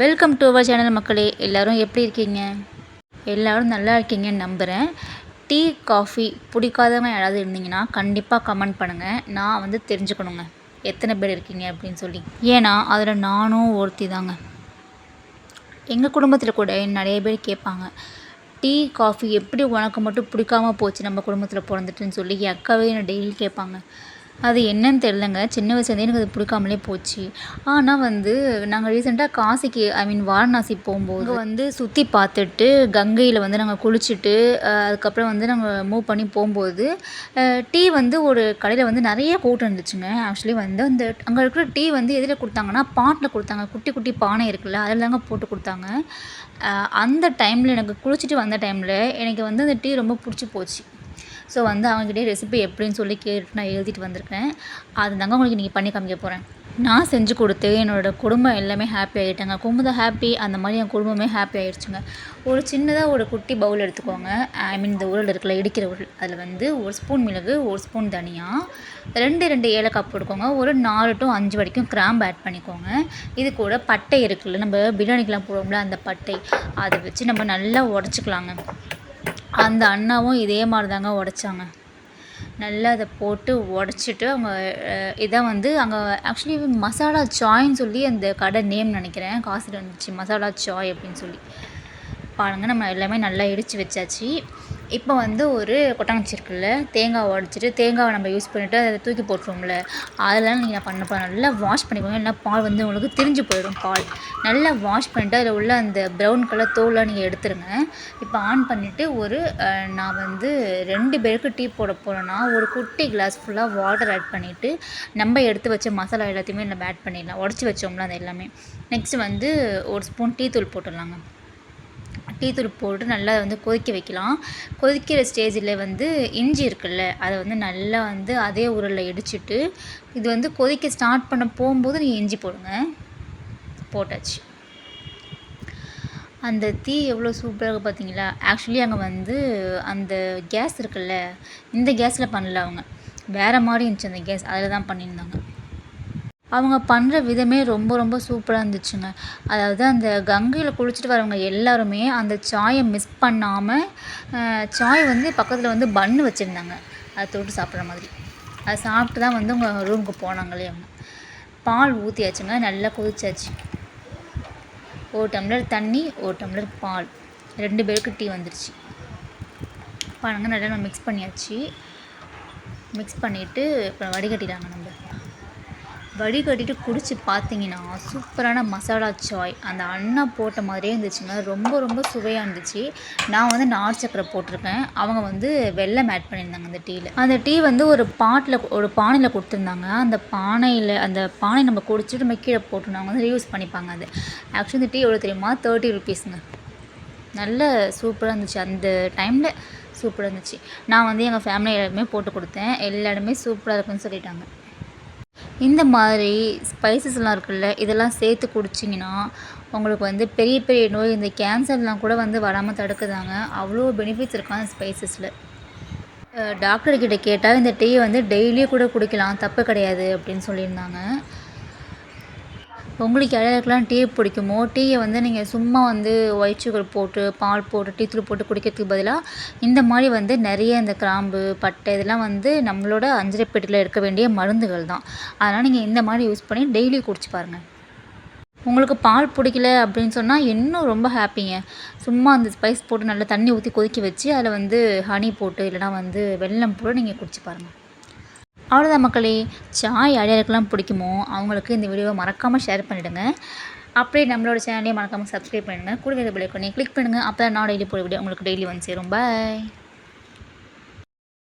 Welcome to our channel மக்களே. எல்லோரும் எப்படி இருக்கீங்க? எல்லோரும் நல்லா இருக்கீங்கன்னு நம்புகிறேன் டீ காஃபி பிடிக்காதவங்க யாராவது இருந்தீங்கன்னா கண்டிப்பாக கமெண்ட் பண்ணுங்கள் நான் வந்து தெரிஞ்சுக்கணுங்க. எத்தனை பேர் இருக்கீங்க அப்படின்னு சொல்லி. ஏன்னா அதில் நானும் ஒருத்தி தாங்க. எங்கள் குடும்பத்தில் கூட நிறைய பேர் கேட்பாங்க. டீ காஃபி எப்படி உனக்கு மட்டும் பிடிக்காம போச்சு நம்ம குடும்பத்தில் பிறந்துட்டுன்னு சொல்லி என் அக்காவே என்னை டெய்லி கேட்பாங்க. அது என்னன்னு தெரிலங்க சின்ன வயசுலேருந்தே எனக்கு அது பிடிக்காமலே போச்சு. ஆனால் வந்து நாங்கள் ரீசெண்டாக காசிக்கு ஐ மீன் வாரணாசி போகும்போது வந்து சுற்றி பார்த்துட்டு கங்கையில் வந்து நாங்கள் குளிச்சுட்டு அதுக்கப்புறம் வந்து நாங்கள் மூவ் பண்ணி போகும்போது டீ வந்து ஒரு கடையில் வந்து நிறைய கூட்டம் இருந்துச்சுங்க. ஆக்சுவலி வந்து அந்த அங்கே இருக்கிற டீ வந்து எதில் கொடுத்தாங்கன்னா பாட்டில் கொடுத்தாங்க. குட்டி குட்டி பானை இருக்குல்ல அதில் தாங்க போட்டு கொடுத்தாங்க. அந்த டைமில் எனக்கு குளிச்சுட்டு வந்த டைமில் எனக்கு வந்து அந்த டீ ரொம்ப பிடிச்சி போச்சு. ஸோ வந்து அவங்ககிட்டயே ரெசிபி எப்படின்னு சொல்லி கேட்டு நான் எழுதிட்டு வந்திருக்கேன் அது தாங்க உங்களுக்கு நீங்கள் பண்ணி காமிக்க போகிறேன் நான் செஞ்சு கொடுத்து என்னோடய குடும்பம் எல்லாமே ஹாப்பி ஆகிட்டாங்க குடும்பம் ஹாப்பி அந்த மாதிரி என் குடும்பமே ஹாப்பி ஆகிடுச்சுங்க ஒரு சின்னதாக ஒரு குட்டி பவுல் எடுத்துக்கோங்க. ஐ மீன் இந்த உருள் இருக்குல்ல இடிக்கிற உருள். அதில் வந்து ஒரு ஸ்பூன் மிளகு ஒரு ஸ்பூன் தனியாக ரெண்டு ரெண்டு ஏலக்காய் போட்டுக்கோங்க. ஒரு நாலு டு அஞ்சு வரைக்கும் கிராம்பு ஆட் பண்ணிக்கோங்க. இது கூட பட்டை இருக்குல்ல நம்ம பிரியாணிக்கெலாம் போடுவோம்ல அந்த பட்டை. அதை வச்சு நம்ம நல்லா உடச்சிக்கலாங்க. அந்த அண்ணாவும் இதே மாதிரி தாங்க உடச்சாங்க. நல்லா அதை போட்டு உடச்சிட்டு அவங்க இதை வந்து அங்கே ஆக்சுவலி மசாலா சாய்ன்னு சொல்லி அந்த கடை நேம் நினைக்கிறேன். காசு வந்துச்சு. மசாலா சாய் அப்படின்னு சொல்லி. பாருங்கள் நம்ம எல்லாமே நல்லா இடித்து வச்சாச்சு. இப்போ வந்து ஒரு கொட்டாங்குச்சி இருக்குல்ல தேங்காய் உடச்சிட்டு தேங்காவை நம்ம யூஸ் பண்ணிவிட்டு அதை தூக்கி போட்டுருவோம்ல. அதெல்லாம் நீங்கள் பண்ணப்போ நல்லா வாஷ் பண்ணிக்கோங்க இல்லைனா பால் வந்து உங்களுக்கு திரிஞ்சு போயிடும் பால். நல்லா வாஷ் பண்ணிவிட்டு அதில் உள்ள அந்த ப்ரௌன் கலர் தோலாம் நீங்கள் எடுத்துருங்க. இப்போ ஆன் பண்ணிவிட்டு ஒரு நான் வந்து ரெண்டு பேருக்கு டீ போட போகிறேன்னா ஒரு குட்டி கிளாஸ் ஃபுல்லாக வாட்டர் ஆட் பண்ணிவிட்டு நம்ம எடுத்து வச்ச மசாலா எல்லாத்தையுமே நம்ம ஆட் பண்ணிடலாம். உடச்சி வச்சோம்ல அது எல்லாமே. நெக்ஸ்ட் வந்து ஒரு ஸ்பூன் டீ தூள் போட்டுடலாங்க. டீ தூள் போட்டு நல்லா வந்து கொதிக்க வைக்கலாம். கொதிக்கிற ஸ்டேஜில் வந்து இஞ்சி இருக்குல்ல அதை வந்து நல்லா வந்து அதே உரலில் இடிச்சிட்டு இது வந்து கொதிக்க ஸ்டார்ட் பண்ண போகும்போது நீங்கள் இஞ்சி போடுங்க. போட்டாச்சு. அந்த தீ எவ்வளோ சூப்பராக பார்த்தீங்களா ஆக்சுவலி அங்கே வந்து அந்த கேஸ் இருக்குல்ல இந்த கேஸில் பண்ணல அவங்க. வேறு மாதிரி இருந்துச்சு அந்த கேஸ் அதில் தான் பண்ணியிருந்தாங்க. அவங்க பண்ணுற விதமே ரொம்ப ரொம்ப சூப்பராக இருந்துச்சுங்க. அதாவது அந்த கங்கையில் குளிச்சுட்டு வரவங்க எல்லாருமே அந்த சாயை மிஸ் பண்ணாமல் சாய் வந்து பக்கத்தில் வந்து பன்னு வச்சுருந்தாங்க. அதை தொட்டு சாப்பிட்ற மாதிரி. அதை சாப்பிட்டு தான் வந்து உங்கள் ரூமுக்கு போனாங்களே அவங்க. பால் ஊற்றியாச்சுங்க நல்லா கொதிச்சாச்சு. ஒரு டம்ளர் தண்ணி ஒரு டம்ளர் பால். ரெண்டு பேருக்கு டீ வந்துருச்சு. பாருங்கள் நல்லா மிக்ஸ் பண்ணியாச்சு. மிக்ஸ் பண்ணிவிட்டு இப்போ வடிகட்டிடாங்க நம்ம. வடிகட்டிட்டு குடித்து பார்த்தீங்கன்னா சூப்பரான மசாலா சாய் அந்த அண்ணா போட்ட மாதிரியே இருந்துச்சுங்க. ரொம்ப ரொம்ப சுவையாக இருந்துச்சு. நான் வந்து நார் சக்கரை போட்டிருக்கேன். அவங்க வந்து வெள்ளம் ஆட் பண்ணியிருந்தாங்க அந்த டீயில் அந்த டீ வந்து ஒரு பாட்டில் ஒரு பானையில் கொடுத்துருந்தாங்க. அந்த பானையில் அந்த பானை நம்ம குடிச்சிட்டு நம்ம கீழே போட்டு வந்து யூஸ் பண்ணிப்பாங்க அது. ஆக்சுவலி இந்த டீ எவ்வளோ தெரியுமா? தேர்ட்டி ருபீஸுங்க நல்ல சூப்பராக இருந்துச்சு. அந்த டைமில் சூப்பராக இருந்துச்சு. நான் வந்து எங்கள் ஃபேமிலி எல்லாருமே போட்டு கொடுத்தேன். எல்லாருமே சூப்பராக இருக்குன்னு சொல்லிட்டாங்க. இந்த மாதிரி ஸ்பைசஸ்லாம் இருக்குல்ல இதெல்லாம் சேர்த்து குடிச்சிங்கன்னா உங்களுக்கு வந்து பெரிய பெரிய நோய் இந்த கேன்சர்லாம் கூட வந்து வராமல் தடுக்குதாங்க. அவ்வளோ பெனிஃபிட்ஸ் இருக்காங்க ஸ்பைசஸில் டாக்டர்கிட்ட கேட்டால் இந்த டீயை வந்து டெய்லியும் கூட குடிக்கலாம் தப்பு கிடையாது அப்படின்னு சொல்லியிருந்தாங்க. உங்களுக்கு யாருக்கெல்லாம் டீ பிடிக்குமோ டீயை வந்து நீங்கள் சும்மா வந்து ஒயிட் சுகர் போட்டு பால் போட்டு டீ தூள் போட்டு குடிக்கிறதுக்கு பதிலாக இந்த மாதிரி வந்து நிறைய இந்த கிராம்பு பட்டை இதெல்லாம் வந்து நம்மளோட அஞ்சரை பெட்டியில் இருக்க வேண்டிய மருந்துகள் தான். அதனால் நீங்கள் இந்த மாதிரி யூஸ் பண்ணி டெய்லி குடிச்சு பாருங்கள் உங்களுக்கு பால் பிடிக்கல அப்படின்னு சொன்னால் இன்னும் ரொம்ப ஹாப்பிங்க சும்மா அந்த ஸ்பைஸ் போட்டு நல்லா தண்ணி ஊற்றி கொதிக்க வச்சு அதில் வந்து ஹனி போட்டு இல்லைனா வந்து வெல்லம் போட்டு நீங்கள் குடிச்சு பாருங்கள் அவ்வளோதான் மக்களே. சாய் யார் பிடிக்குமோ அவங்களுக்கு இந்த வீடியோவை மறக்காமல் ஷேர் பண்ணிவிடுங்க அப்படியே நம்மளோட சேனலையும் மறக்காமல் சப்ஸ்கிரைப் பண்ணுங்கள் கூட பிள்ளை பண்ணி கிளிக் பண்ணுங்கள் அப்போ தான் நான் டெய்லி போகிற வீடியோ உங்களுக்கு டெய்லி வந்து சேரும். பாய்